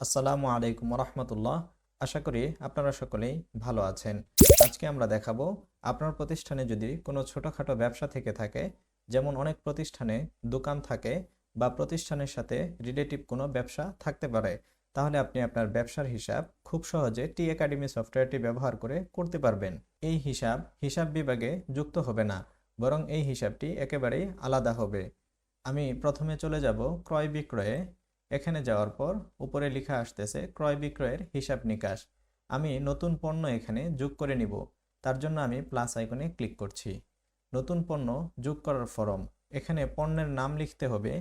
আসসালামু আলাইকুম রহমতুল্লাহ আশা করি আপনারা সকলেই ভালো আছেন। আজকে আমরা দেখাবো আপনার প্রতিষ্ঠানে যদি কোনো ছোটোখাটো ব্যবসা থেকে থাকে, যেমন অনেক প্রতিষ্ঠানে দোকান থাকে বা প্রতিষ্ঠানের সাথে রিলেটিভ কোনো ব্যবসা থাকতে পারে, তাহলে আপনি আপনার ব্যবসার হিসাব খুব সহজে টি একাডেমি সফটওয়্যারটি ব্যবহার করে করতে পারবেন। এই হিসাব হিসাব বিভাগে যুক্ত হবে না, বরং এই হিসাবটি একেবারেই আলাদা হবে। আমি প্রথমে চলে যাব ক্রয় বিক্রয়ে। এখানে যাওয়ার পর উপরে লেখা আসতেছে, ক্রয় বিক্রয়ের হিসাব নিকাশ। আমি নতুন পণ্য এখানে যোগ করে নিব। তার জন্য আমি প্লাস আইকনে ক্লিক করছি। নতুন পণ্য যোগ করার ফরম এখানে পণ্যের নাম লিখতে হবে।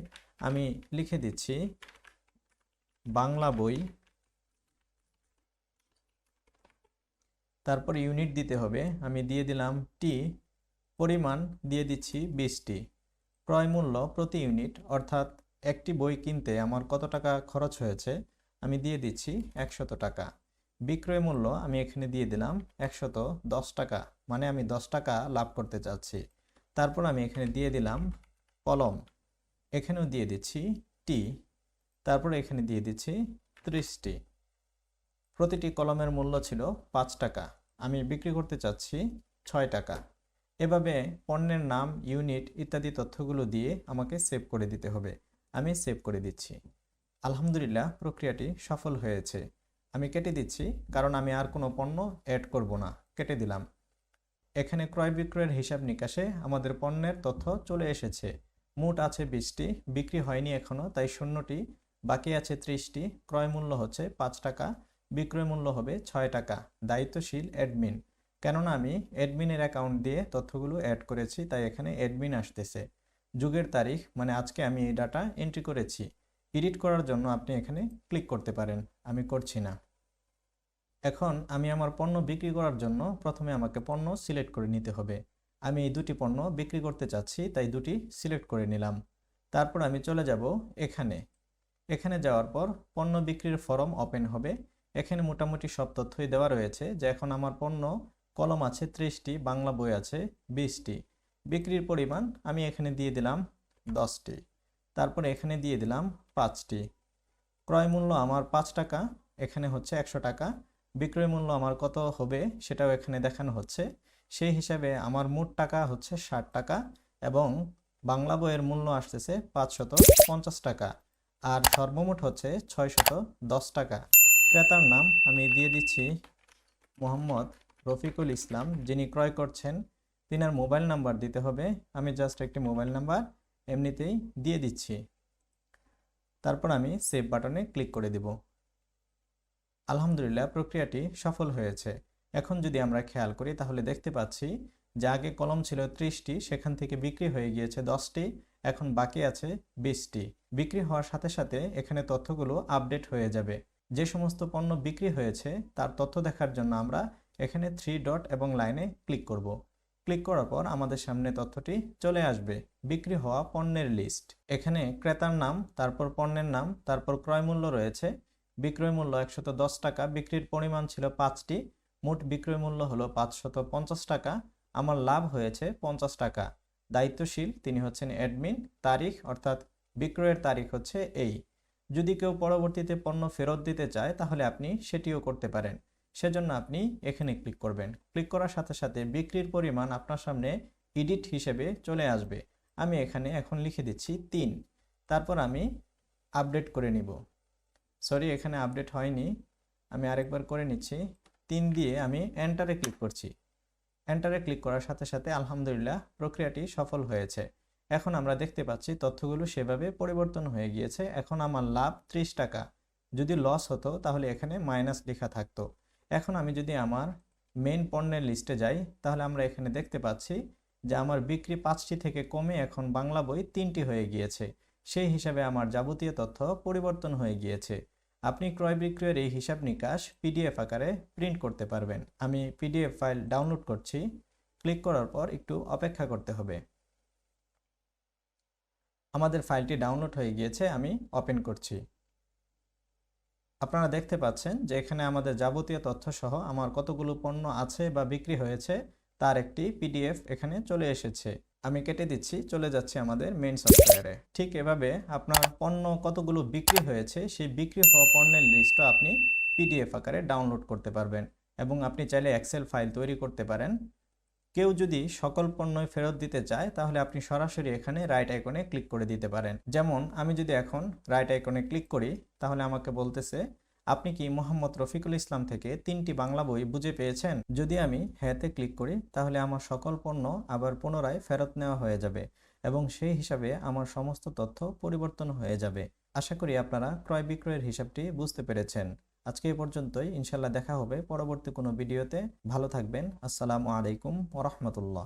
আমি লিখে দিচ্ছি, বাংলা বই। তারপর ইউনিট দিতে হবে। আমি দিয়ে দিলাম টি পরিমাণ দিয়ে দিচ্ছি বিশটি ক্রয় মূল্য প্রতি ইউনিট অর্থাৎ একটি বই কিনতে আমার কত টাকা খরচ হয়েছে আমি দিয়ে দিচ্ছি একশত টাকা। বিক্রয় মূল্য আমি এখানে দিয়ে দিলাম একশত দশ টাকা মানে আমি দশ টাকা লাভ করতে চাচ্ছি। তারপর আমি এখানে দিয়ে দিলাম কলম, এখানেও দিয়ে দিচ্ছি টি, তারপর এখানে দিয়ে দিচ্ছি ত্রিশটি। প্রতিটি কলমের মূল্য ছিল পাঁচ টাকা, আমি বিক্রি করতে চাচ্ছি ছয় টাকা। এভাবে পণ্যের নাম, ইউনিট ইত্যাদি তথ্যগুলো দিয়ে আমাকে সেভ করে দিতে হবে। আমি সেভ করে দিচ্ছি। আলহামদুলিল্লাহ, প্রক্রিয়াটি সফল হয়েছে। আমি কেটে দিচ্ছি, কারণ আমি আর কোনো পণ্য অ্যাড করব না। কেটে দিলাম। এখানে ক্রয় বিক্রয়ের হিসাব নিকাশে আমাদের পণ্যের তথ্য চলে এসেছে। মোট আছে বিশটি, বিক্রি হয়নি এখনও তাই শূন্যটি, বাকি আছে ত্রিশটি, ক্রয় মূল্য হচ্ছে পাঁচ টাকা, বিক্রয় মূল্য হবে ছয় টাকা, দায়িত্বশীল অ্যাডমিন কেননা আমি অ্যাডমিনের অ্যাকাউন্ট দিয়ে তথ্যগুলো অ্যাড করেছি, তাই এখানে অ্যাডমিন আসতেছে। যুগের তারিখ মানে আজকে আমি এই ডাটা এন্ট্রি করেছি। এডিট করার জন্য আপনি এখানে ক্লিক করতে পারেন, আমি করছি না। এখন আমি আমার পণ্য বিক্রি করার জন্য প্রথমে আমাকে পণ্য সিলেক্ট করে নিতে হবে। আমি এই দুটি পণ্য বিক্রি করতে চাচ্ছি, তাই দুটি সিলেক্ট করে নিলাম। তারপর আমি চলে যাব এখানে। এখানে যাওয়ার পর পণ্য বিক্রির ফরম ওপেন হবে। এখানে মোটামুটি সব তথ্যই দেওয়া রয়েছে যে এখন আমার পণ্য কলম আছে ত্রিশটি, বাংলা বই আছে বিশটি। বিক্রির পরিমাণ আমি এখানে দিয়ে দিলাম দশটি। তারপরে এখানে দিয়ে দিলাম পাঁচটি। ক্রয় মূল্য আমার পাঁচ টাকা, এখানে হচ্ছে একশো টাকা। বিক্রয় মূল্য আমার কত হবে সেটাও এখানে দেখানো হচ্ছে। সেই হিসাবে আমার মোট টাকা হচ্ছে ষাট টাকা এবং বাংলা বইয়ের মূল্য আসতেছে পাঁচশত পঞ্চাশ টাকা আর সর্বমোট হচ্ছে ছয়শত দশ টাকা। ক্রেতার নাম আমি দিয়ে দিচ্ছি মোহাম্মদ রফিকুল ইসলাম, যিনি ক্রয় করছেন তিনার মোবাইল নাম্বার দিতে হবে। আমি জাস্ট একটি মোবাইল নাম্বার এমনিতেই দিয়ে দিচ্ছি। তারপর আমি সেভ বাটনে ক্লিক করে দিব। আলহামদুলিল্লাহ, প্রক্রিয়াটি সফল হয়েছে। এখন যদি আমরা খেয়াল করি, তাহলে দেখতে পাচ্ছি যে আগে কলম ছিল ত্রিশটি, সেখান থেকে বিক্রি হয়ে গিয়েছে দশটি, এখন বাকি আছে বিশটি। বিক্রি হওয়ার সাথে সাথে এখানে তথ্যগুলো আপডেট হয়ে যাবে। যে সমস্ত পণ্য বিক্রি হয়েছে, তার তথ্য দেখার জন্য আমরা এখানে থ্রি ডট এবং লাইনে ক্লিক করব। ক্লিক করার পর আমাদের সামনে তথ্যটি চলে আসবে। বিক্রি হওয়া পণ্যের লিস্ট এখানে ক্রেতার নাম, তারপর পণ্যের নাম, তারপর ক্রয় মূল্য রয়েছে। বিক্রয় মূল্য একশত দশ টাকা, বিক্রির পরিমাণ ছিল পাঁচটি। মোট বিক্রয় মূল্য হলো পাঁচশত পঞ্চাশ টাকা। আমার লাভ হয়েছে পঞ্চাশ টাকা। দায়িত্বশীল, তিনি হচ্ছেন অ্যাডমিন তারিখ অর্থাৎ বিক্রয়ের তারিখ হচ্ছে এই। যদি কেউ পরবর্তীতে পণ্য ফেরত দিতে চায়, তাহলে আপনি সেটিও করতে পারেন। সেজন্য আপনি এখানে ক্লিক করবেন। ক্লিক করার সাথে সাথে বিক্রির পরিমাণ আপনার সামনে এডিট হিসেবে চলে আসবে। আমি এখানে এখন লিখে দিচ্ছি তিন। তারপর আমি আপডেট করে নিব। সরি এখানে আপডেট হয়নি। আমি আরেকবার করে নিচ্ছি। তিন দিয়ে আমি এন্টারে ক্লিক করছি। এন্টারে ক্লিক করার সাথে সাথে আলহামদুলিল্লাহ প্রক্রিয়াটি সফল হয়েছে। এখন আমরা দেখতে পাচ্ছি তথ্যগুলো সেভাবে পরিবর্তন হয়ে গিয়েছে। এখন আমার লাভ ত্রিশ টাকা। যদি লস হতো তাহলে এখানে মাইনাস লেখা থাকতো। এখন আমি যদি আমার মেন পণ্যের লিস্টে যাই, তাহলে আমরা এখানে দেখতে পাচ্ছি যে আমার বিক্রি পাঁচটি থেকে কমে এখন বাংলা বই তিনটি হয়ে গিয়েছে। সেই হিসাবে আমার যাবতীয় তথ্য পরিবর্তন হয়ে গিয়েছে। আপনি ক্রয় বিক্রয়ের এই হিসাব নিকাশ পিডিএফ আকারে প্রিন্ট করতে পারবেন। আমি পিডিএফ ফাইল ডাউনলোড করছি। ক্লিক করার পর একটু অপেক্ষা করতে হবে। আমাদের ফাইলটি ডাউনলোড হয়ে গিয়েছে, আমি ওপেন করছি। আপনারা দেখতে পাচ্ছেন যে এখানে আমাদের যাবতীয় তথ্য সহ আমার কতগুলো পণ্য আছে বা বিক্রি হয়েছে, তার একটি পিডিএফ এখানে চলে এসেছে। আমি কেটে দিচ্ছি, চলে যাচ্ছে আমাদের মেন সফটওয়্যারে ঠিক এভাবে আপনার পণ্য কতগুলো বিক্রি হয়েছে, সেই বিক্রি হওয়া পণ্যের লিস্টও আপনি পিডিএফ আকারে ডাউনলোড করতে পারবেন এবং আপনি চাইলে এক্সেল ফাইল তৈরি করতে পারেন। কেউ যদি সকল পণ্যই ফেরত দিতে চায়, তাহলে আপনি সরাসরি এখানে রাইট আইকনে ক্লিক করে দিতে পারেন। যেমন, আমি যদি এখন রাইট আইকনে ক্লিক করি, তাহলে আমাকে বলতেছে, আপনি কি মোহাম্মদ রফিকুল ইসলাম থেকে তিনটি বাংলা বই বুঝে পেয়েছেন? যদি আমি হ্যাঁতে ক্লিক করি, তাহলে আমার সকল পণ্য আবার পুনরায় ফেরত নেওয়া হয়ে যাবে এবং সেই হিসাবে আমার সমস্ত তথ্য পরিবর্তন হয়ে যাবে। আশা করি আপনারা ক্রয় বিক্রয়ের হিসাবটি বুঝতে পেরেছেন। আজকে এই পর্যন্তই। ইনশাল্লাহ দেখা হবে পরবর্তী কোনো ভিডিওতে। ভালো থাকবেন। আসসালামু আলাইকুম ওরহমতুল্লাহ